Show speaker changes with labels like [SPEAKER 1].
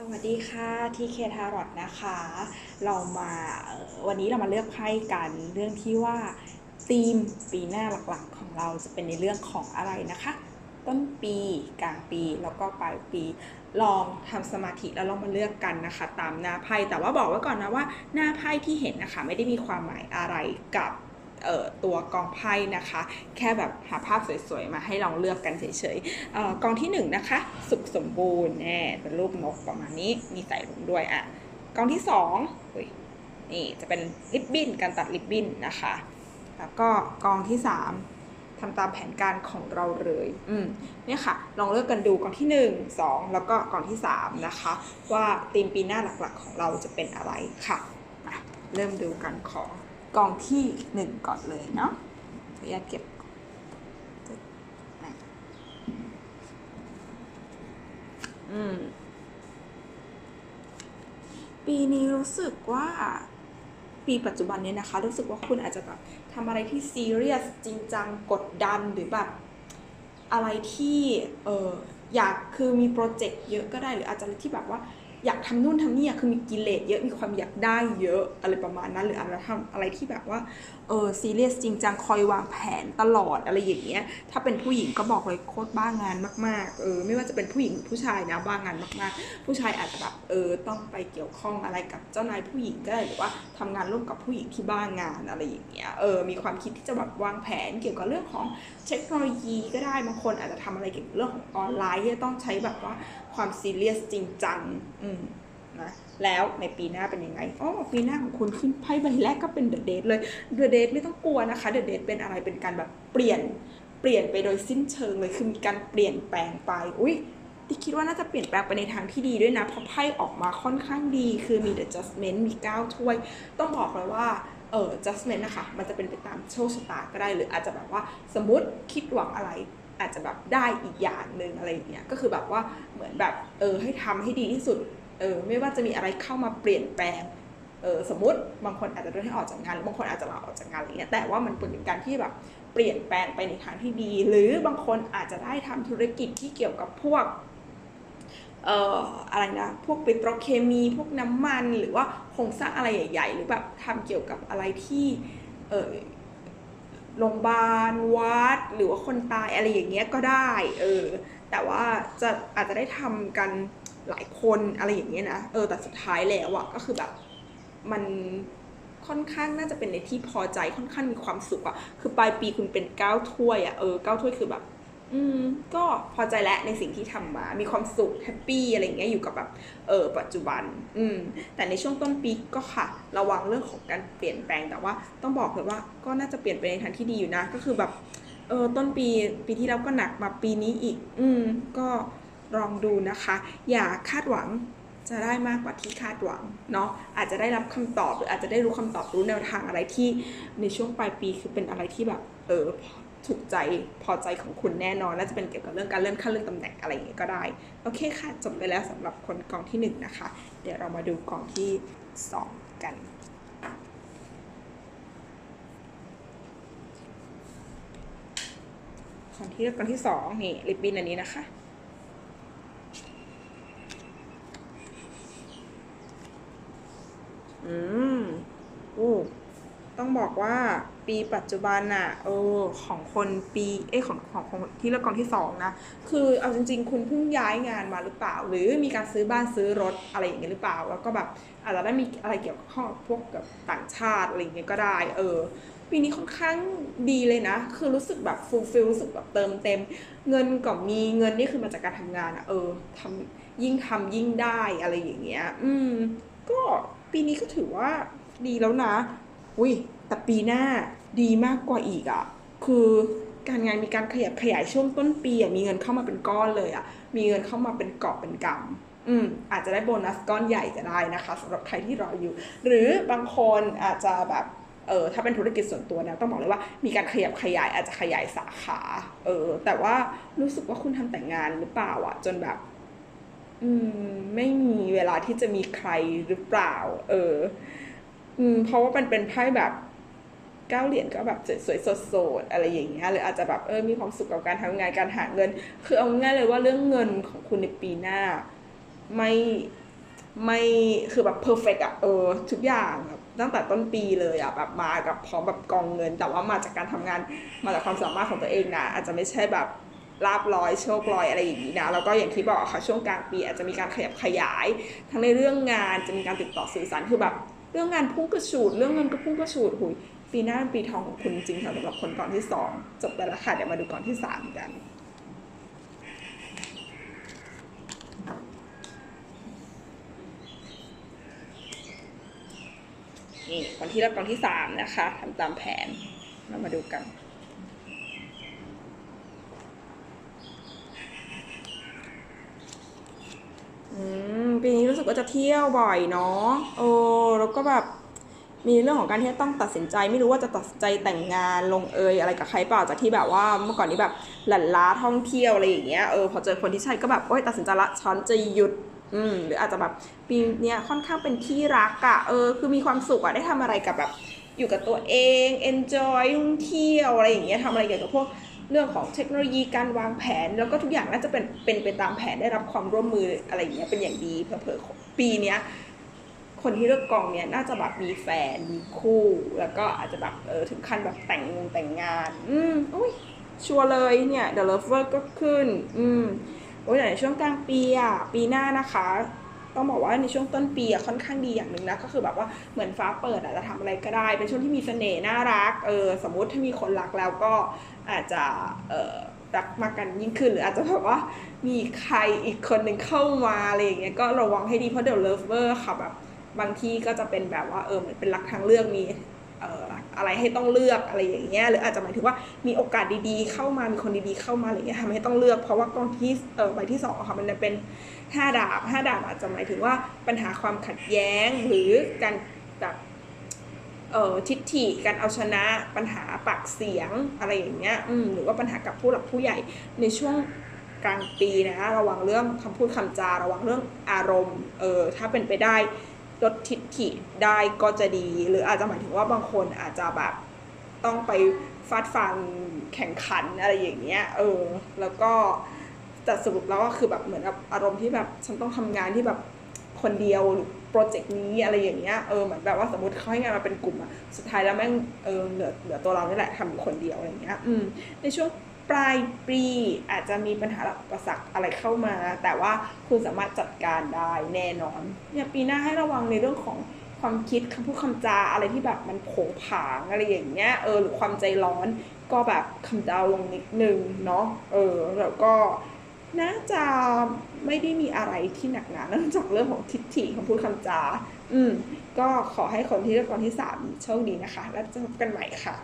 [SPEAKER 1] สวัสดีค่ะที่เคทารอตนะคะ เรามาวันนี้เรามาเลือกไพ่กันเรื่องที่ว่าธีมปีหน้าหลักๆของเราจะเป็นในเรื่องของอะไรนะคะ ต้นปีกลางปีแล้วก็ปลายปีลองทำสมาธิแล้วลองมาเลือกกันนะคะ ตามหน้าไพ่แต่ว่าบอกไว้ก่อนนะว่าหน้าไพ่ที่เห็นนะคะ ไม่ได้มีความหมายอะไรกับ ตัวกองไพ่นะคะ แค่แบบหาภาพสวยๆ มาให้ลองเลือกกันเฉยๆกองที่หนึ่งนะคะ สุขสมบูรณ์แน่เป็นรูปนกประมาณนี้มีใส่ลงด้วยอะกองที่สองนี่จะเป็นริบบิ้นการตัดริบบิ้นนะคะ แล้วก็กองที่สามทำตามแผนการของเราเลย อืมเนี่ยค่ะ ลองเลือกกันดูกองที่หนึ่งสองแล้วก็กองที่สามนะคะ ว่าธีมปีหน้าหลักๆของเราจะเป็นอะไรค่ะมาเริ่มดูกันของ กองที่หนึ่งก่อนเลยเนาะขออนุญาตเก็บอืมปีนี้รู้สึกว่าปีปัจจุบันเนี่ยนะคะ รู้สึกว่าคุณอาจจะแบบทำอะไรที่ซีเรียสจริงจังกดดันหรือแบบอะไรที่เอออยากคือมีโปรเจกต์เยอะก็ได้หรืออาจจะที่แบบว่า อยากทำนู่นทำนี่อะคือมีกิเลสเยอะมีความอยากได้เยอะอะไรประมาณนั้น หรืออาจจะทำอะไรที่แบบว่าเออซีเรียสจริงจังคอยวางแผนตลอดอะไรอย่างเงี้ยถ้าเป็นผู้หญิงก็บอกเลยโคตรบ้างานมากๆเออไม่ว่าจะเป็นผู้หญิงหรือผู้ชายนะบ้างานมากๆ ผู้ชายอาจจะแบบเออต้องไปเกี่ยวข้องอะไรกับเจ้านายผู้หญิงก็ได้หรือว่าทำงานร่วมกับผู้หญิงที่บ้านงานอะไรอย่างเงี้ยเออมีความคิดที่จะแบบวางแผนเกี่ยวกับเรื่องของเทคโนโลยีก็ได้บางคนอาจจะทำอะไรเกี่ยวกับเรื่องของออนไลน์ที่ต้องใช้แบบว่า ความซีเรียสจริงจังอืมนะแล้วในปีหน้าเป็นยังไงอ๋อปีหน้าของคุณขึ้นไพ่ใบแรกก็เป็นเดอะเดทเลยเดอะเดทไม่ต้องกลัวนะคะเดอะเดทเป็นอะไรเป็นการแบบเปลี่ยนเปลี่ยนไปโดยสิ้นเชิงเลยคือมีการเปลี่ยนแปลงไปอุ้ยที่คิดว่าน่าจะเปลี่ยนแปลงไปในทางที่ดีด้วยนะ เพราะไพ่ออกมาค่อนข้างดี คือมี the adjustment มี 9 ถ้วย ต้องบอกเลยว่า เออ adjustment นะคะ มันจะเป็นไปตามโชคชะตาก็ได้ หรืออาจจะแบบว่าสมมติคิดหวังอะไร อาจจะแบบได้อีกอย่างหนึ่งอะไรอย่างเงี้ยก็คือแบบว่าเหมือนแบบเออให้ทำให้ดีที่สุดเออไม่ว่าจะมีอะไรเข้ามาเปลี่ยนแปลงเออสมมติบางคนอาจจะโดนให้ออกจากงานหรือบางคนอาจจะลาออกจากงานอะไรเงี้ยแต่ว่ามันเป็นการที่แบบเปลี่ยนแปลงไปในทางที่ดี หรือบางคนอาจจะได้ทำธุรกิจที่เกี่ยวกับพวกเอ่ออะไรนะพวกปิโตรเคมีพวกน้ำมันหรือว่าโครงสร้างอะไรใหญ่ ๆ หรือแบบทำเกี่ยวกับอะไรที่เออ โรงพยาบาลวัด หรือว่าคนตายอะไรอย่างเงี้ยก็ได้เออแต่ว่าจะอาจจะได้ทำกันหลายคนอะไรอย่างเงี้ยนะเออแต่สุดท้ายแล้วอะก็คือแบบมันค่อนข้างน่าจะเป็นในที่พอใจค่อนข้างมีความสุขอะคือปลายปีคุณเป็นเก้าถ้วยอะเออเก้าถ้วยคือแบบ อืมก็พอใจแล้วในสิ่งที่ทำมา มีความสุขแฮปปี้อะไรอย่างเงี้ยอยู่กับแบบเออปัจจุบัน อืม แต่ในช่วงต้นปีก็ค่ะ ระวังเรื่องของการเปลี่ยนแปลงแต่ว่าต้องบอกเลยว่าก็น่าจะเปลี่ยนไปในทางที่ดีอยู่นะ ก็คือแบบเออต้นปีปีที่แล้วก็หนักมาปีนี้อีก อืม ก็ลองดูนะคะ อย่าคาดหวังจะได้มากกว่าที่คาดหวังเนาะอาจจะได้รับคำตอบหรืออาจจะได้รู้คำตอบรู้แนวทางอะไรที่ในช่วงปลายปีคือเป็นอะไรที่แบบเออ ถูกใจพอใจของคุณแน่นอนและจะเป็นเกี่ยวกับเรื่องการเลื่อนขั้นเลื่อนตำแหน่งอะไรอย่างเงี้ยก็ได้ โอเคค่ะ จบไปแล้วสำหรับคนกองที่หนึ่งนะคะ เดี๋ยวเรามาดูกองที่สองกันกองที่กองที่สองนี่ลิบบิ้นอันนี้นะคะ อืมอู้ ต้องบอกว่าปีปัจจุบันน่ะเออของคนปีเอ้ของของของที่เลือกกองที่สองนะคือเอาจริง ๆ คุณเพิ่งย้ายงานมาหรือเปล่า หรือมีการซื้อบ้านซื้อรถอะไรอย่างเงี้ยหรือเปล่า แล้วก็แบบอาจจะได้มีอะไรเกี่ยวกับข้องพวกกับต่างชาติอะไรอย่างเงี้ยก็ได้ เออ ปีนี้ค่อนข้างดีเลยนะ คือรู้สึกแบบฟูลฟิลรู้สึกแบบเติมเต็ม เงินก็มีเงินนี่คือมาจากการทำงานอะเออทำยิ่งทำยิ่งได้อะไรอย่างเงี้ย อืม ก็ปีนี้ก็ถือว่าดีแล้วนะ อุ้ยแต่ปีหน้าดีมากกว่าอีกอะ่ะคือการงานมีการขยับขยายช่วงต้นปีอะมีเงินเข้ามาเป็นก้อนเลยอะ่ะมีเงินเข้ามาเป็นกอบเป็นกำอืมอาจจะได้โบนัสก้อนใหญ่ก็ได้นะคะสำหรับใครที่รออยู่ หรือบางคนอาจจะแบบเออถ้าเป็นธุรกิจส่วนตัวนะต้องบอกเลยว่ามีการขยับขยายอาจจะขยายสาขาเออแต่ว่ารู้สึกว่าคุณทำแต่งงานหรือเปล่าอะ จนแบบ อืมไม่มีเวลาที่จะมีใครหรือเปล่า เออ อืมเพราะว่ามันเป็นไพ่แบบเก้าเหรียญก็แบบสวยๆสดๆอะไรอย่างเงี้ยหรืออาจจะแบบเออมีความสุขกับการทำงานการหาเงิน คือเอาง่ายเลยว่าเรื่องเงินของคุณในปีหน้า ไม่ไม่คือแบบเพอร์เฟกอะเออทุกอย่างแบบตั้งแต่ต้นปีเลยอะแบบมากับพร้อมแบบกองเงิน แต่ว่ามาจากการทำงานมาจากความสามารถของตัวเองนะอาจจะไม่ใช่แบบลาบลอยโชคลอยอะไรอย่างนี้นะแล้วก็อย่างที่บอกค่ะช่วงกลางปีอาจจะมีการขยับขยาย ทั้งในเรื่องงานจะมีการติดต่อสื่อสารคือแบบ รื่องงานพุ่งกระฉูด เรื่องเงินก็พุ่งกระฉูดหุยปีหน้าเป็นปีทองของคุณจริงค่ะสำหรับคนก่อนที่สองจบไปแล้วค่ะเดี๋ยวมาดูก่อนที่สามกันนี่ก่อนที่แล้วก่อนที่สามนะคะทำตามแผนเรามาดูกัน อืม ปีนี้รู้สึกว่าจะเที่ยวบ่อยเนาะโอ้แล้วก็แบบมีเรื่องของการที่ต้องตัดสินใจไม่รู้ว่าจะตัดสินใจแต่งงานลงเอยอะไรกับใครเปล่าจากที่แบบว่าเมื่อก่อนนี้แบบหลั่นล้าท่องเที่ยวอะไรอย่างเงี้ยเออพอเจอคนที่ใช่ก็แบบโอ๊ยตัดสินใจละฉันจะหยุดอืมหรืออาจจะแบบปีเนี้ยค่อนข้างเป็นที่รักอะเออคือมีความสุขอะได้ทำอะไรกับแบบอยู่กับตัวเอง enjoy ท่องเที่ยวอะไรอย่างเงี้ยทำอะไรเกี่ยวกับพวก เรื่องของเทคโนโลยีการวางแผน แล้วก็ทุกอย่างน่าจะเป็นเป็นไปตามแผนได้รับความร่วมมืออะไรอย่างเงี้ยเป็นอย่างดีเผลอๆปีเนี้ยคนที่เลือกกองเนี้ยน่าจะแบบมีแฟนมีคู่ แล้วก็อาจจะแบบเออถึงขั้นแบบแต่งงแต่งงาน อืมอุ้ยชัวร์เลยเนี่ย The Lover ก็ขึ้น อืมโอ้ยแต่ในช่วงกลางปีอะ ปีหน้านะคะ ต้องบอกว่าในช่วงต้นปีอะค่อนข้างดีอย่างหนึ่งนะก็คือแบบว่าเหมือนฟ้าเปิดอะจะทำอะไรก็ได้ เป็นช่วงที่มีเสน่ห์น่ารักเออสมมติถ้ามีคนรักแล้วก็อาจจะเออรักมากกันยิ่งขึ้นหรืออาจจะแบบว่ามีใครอีกคนหนึ่งเข้ามาอะไรอย่างเงี้ยก็ระวังให้ดีเพราะเดี๋ยวเลิฟเวอร์ค่ะแบบบางที่ก็จะเป็นแบบว่าเออเหมือนเป็นรักทางเลือกมีเออ อะไรให้ต้องเลือกอะไรอย่างเงี้ยหรืออาจจะหมายถึงว่ามีโอกาสดีๆ เข้ามามีคนดีๆเข้ามาอะไรเงี้ยทำให้ต้องเลือกเพราะว่ากองที่เออใบที่สองค่ะมันจะเป็นห้าดาบห้าดาบอาจจะหมายถึงว่าปัญหาความขัดแย้งหรือการแบบเออทิฐิการเอาชนะปัญหาปากเสียงอะไรอย่างเงี้ยอืมหรือว่าปัญหากับผู้หลักผู้ใหญ่ในช่วงกลางปีนะระวังเรื่องคำพูดคำจาระวังเรื่องอารมณ์เออถ้าเป็นไปได้ ลดทิฐิได้ก็จะดี หรืออาจจะหมายถึงว่าบางคนอาจจะแบบต้องไปฟาดฟันแข่งขันอะไรอย่างเงี้ยเออ แล้วก็แต่สรุปแล้วก็คือแบบเหมือนกับอารมณ์ที่แบบฉันต้องทำงานที่แบบคนเดียวหรือโปรเจกต์นี้อะไรอย่างเงี้ยเออเหมือนแบบว่าสมมติเขาให้งานมาเป็นกลุ่มอะสุดท้ายแล้วแม่งเออเหลือเหลือตัวเรานี่แหละทำอยู่คนเดียวอะไรเงี้ยอืมในช่วงปลายปีอาจจะมีปัญหาหลักอุปสรรคอะไรเข้ามา แต่ว่าคุณสามารถจัดการได้แน่นอนเนี่ยปีหน้าให้ระวังในเรื่องของความคิดคำพูดคำจาอะไรที่แบบมันโผงผางอะไรอย่างเงี้ยเออหรือความใจร้อนก็แบบคำดาลงนิดนึงเนาะเออแล้วก็ น่าจะไม่ได้มีอะไรที่หนักหนานอกจากเรื่องของทิฏฐิคำพูดคำจา อืม ก็ขอให้คนที่เลือกกองที่สามโชคดีนะคะ แล้วเจอกันใหม่ค่ะ